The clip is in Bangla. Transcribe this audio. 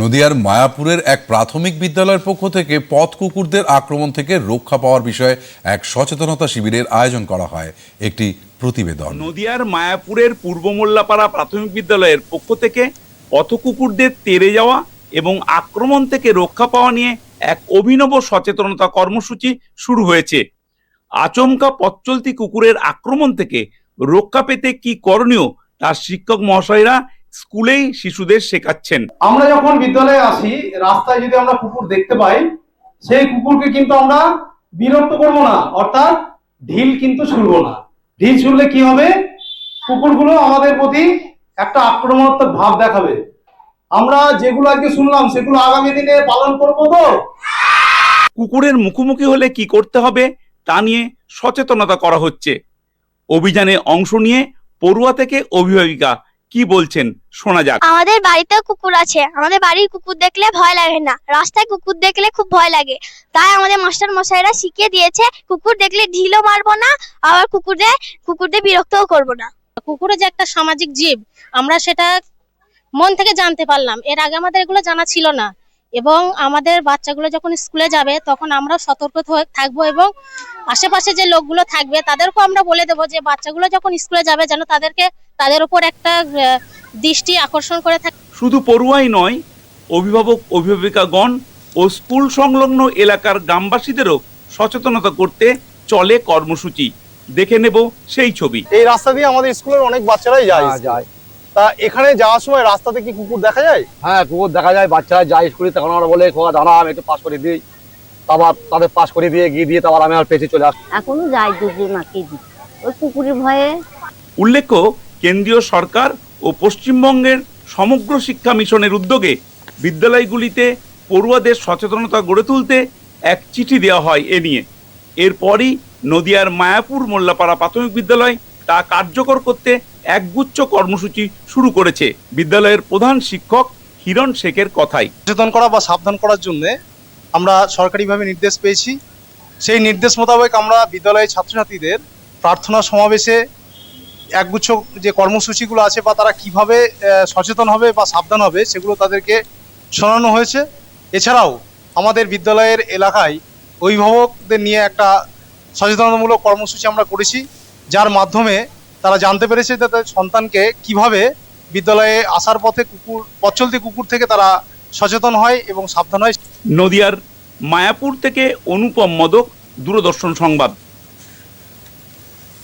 নদিয়ার মায়াপুরের এক প্রাথমিক বিদ্যালয়ের পক্ষ থেকে পথ কুকুরদের আক্রমণ থেকে রক্ষা পাওয়ার বিষয়ে এক সচেতনতা শিবিরের আয়োজন করা হয়। একটি প্রতিবেদন। নদিয়ার মায়াপুরের পূর্ব মোল্লাপাড়া প্রাথমিক বিদ্যালয়ের পক্ষ থেকে পথ কুকুরদের তেড়ে যাওয়া এবং আক্রমণ থেকে রক্ষা পাওয়া নিয়ে এক অভিনব সচেতনতা কর্মসূচি শুরু হয়েছে। আচমকা পথচলতি কুকুরের আক্রমণ থেকে রক্ষা পেতে কি করণীয়, তার শিক্ষক মহাশয়রা স্কুলেই শিশুদের শেখাচ্ছেন। আমরা যখন বিদ্যালয়ে আসি রাস্তায় যদি আমরা কুকুর দেখতে পাই সেই কুকুরকে কিন্তু আমরা বিরক্ত করব না অর্থাৎ ঢিল কিন্তু ছুড়বো না। ঢিল ছুড়লে কি হবে? কুকুরগুলো আমাদের প্রতি একটা আক্রমণাত্মক ভাব দেখাবে। আমরা যেগুলো আজকে শুনলাম সেগুলো আগামী দিনে পালন করব তো? কুকুরের মুখোমুখি হলে কি করতে হবে? তা নিয়ে সচেতনতা করা হচ্ছে। অভিযানে অংশ নিয়ে পড়ুয়া থেকে অভিভাবিকা কি বলছেন? শোনা যাক। আমাদের বাড়িতেও কুকুর আছে। আমাদের বাড়ির কুকুর দেখলে ভয় লাগে না। রাস্তায় কুকুর দেখলে খুব ভয় লাগে। তাই আমাদের মাস্টার মশাইরা শিখিয়ে দিয়েছে কুকুর দেখলে ঢিলও মারবো না আবার কুকুরদের কুকুরদের বিরক্তও করব না। কুকুরও যে একটা সামাজিক জীব আমরা সেটা মন থেকে জানতে পারলাম। এর আগে আমাদের এগুলো জানা ছিল না। এবং আমাদের বাচ্চাগুলো যখন স্কুলে যাবে তখন আমরা সতর্ক থাকব এবং আশেপাশে যে লোকগুলো থাকবে তাদেরকেও আমরা বলে দেবো যে বাচ্চাগুলো যখন স্কুলে যাবে যেন তাদেরকে তাদের উপর একটা দৃষ্টি আকর্ষণ করে থাকে শুধু পড়ুয়াই নয় অভিভাবক অভিভাবিকাগণ ও স্কুল সংলগ্ন এলাকার গ্রামবাসীদেরও সচেতনতা করতে চলে কর্মসূচি। দেখে নেব সেই ছবি। এই রাস্তা দিয়ে আমাদের স্কুলের অনেক বাচ্চারাই যায় হ্যাঁ, যায়। তা এখানে যাওয়ার সময় রাস্তাতে কি কুকুর দেখা যায়? হ্যাঁ কুকুর দেখা যায় বাচ্চারা যায় স্কুলে তখন আমরা বলে খোয়া দাঁড়া আমি একটু পাস করে দিই। আবার তাদের পাস করে দিয়ে গিয়ে দিয়ে তারপর আমি আর পেছে চলে আসি এখনও যায় দুজনাকে দিই ওই কুকুরের ভয়ে উল্লেখ্য কেন্দ্রীয় সরকার ও পশ্চিমবঙ্গের সমগ্র শিক্ষা মিশনের উদ্যোগে বিদ্যালয়গুলিতে পড়ুয়াদের সচেতনতা গড়ে তুলতে এক চিঠি দেওয়া হয় এ নিয়ে। এরপরই নদিয়ার মায়াপুর মোল্লাপাড়া প্রাথমিক বিদ্যালয় তা কার্যকর করতে একগুচ্ছ কর্মসূচি শুরু করেছে। বিদ্যালয়ের প্রধান শিক্ষক হিরণ শেখের কথাই। সচেতন করা বা সাবধান করার জন্য আমরা সরকারিভাবে নির্দেশ পেয়েছি। সেই নির্দেশ মোতাবেক আমরা বিদ্যালয়ের ছাত্রছাত্রীদের প্রার্থনা সমাবেশে একগুচ্ছ যে কর্মসূচিগুলো আছে বা তারা কীভাবে সচেতন হবে বা সাবধান হবে সেগুলো তাদেরকে শোনানো হয়েছে। এছাড়াও আমাদের বিদ্যালয়ের এলাকায় অভিভাবকদের নিয়ে একটা সচেতনতামূলক কর্মসূচি আমরা করেছি, যার মাধ্যমে তারা জানতে পেরেছে যে তাদের সন্তানকে কীভাবে বিদ্যালয়ে আসার পথে কুকুর, পথচলতি কুকুর থেকে তারা সচেতন হয় এবং সাবধান হয়। নদিয়ার মায়াপুর থেকে অনুপম মদক, দূরদর্শন সংবাদ।